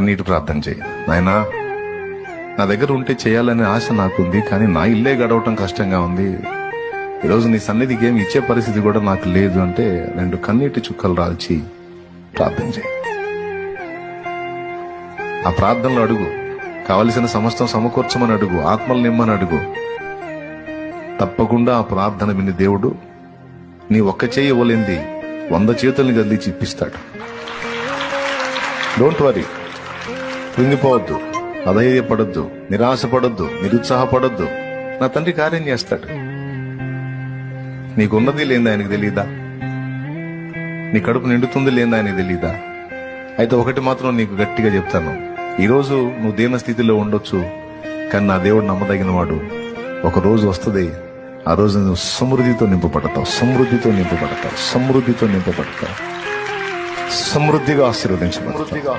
కన్నీటి ప్రార్థన చేయి. నాయనా నా దగ్గర ఉంటే చేయాలనే ఆశ నాకుంది కానీ నా ఇల్లే గడవటం కష్టంగా ఉంది. ఈరోజు నీ సన్నిధికి ఏమి ఇచ్చే పరిస్థితి కూడా నాకు లేదు అంటే రెండు కన్నీటి చుక్కలు రాల్చి ప్రార్థన చేయి. ఆ ప్రార్థనలో అడుగు. కావలసిన సమస్తం సమకూర్చమని అడుగు. ఆత్మలు నిమ్మని అడుగు. తప్పకుండా ఆ ప్రార్థన విని దేవుడు నీ ఒక్క చేయి ఇవ్వలేంది వంద చేతుల్ని గదిలిచి ఇప్పిస్తాడు. Don't worry కృంగిపోవద్దు అధైర్యపడొద్దు నిరాశపడొద్దు నిరుత్సాహపడొద్దు. నా తండ్రి కార్యం చేస్తాడు. నీకున్నది లేని ఆయనకు తెలియదా నీ కడుపు నిండుతుంది లేని ఆయనకు తెలియదా అయితే ఒకటి మాత్రం నీకు గట్టిగా చెప్తాను. ఈరోజు నువ్వు దీన స్థితిలో ఉండొచ్చు కానీ నా దేవుడు నమ్మదగిన వాడు. ఒక రోజు వస్తుంది ఆ రోజు నువ్వు సమృద్ధితో నింపబడతావు సమృద్ధితో నింపబడతావు సమృద్ధితో నింపబడతావు. సమృద్ధిగా ఆశీర్వదించబడతావు. సమృద్ధిగా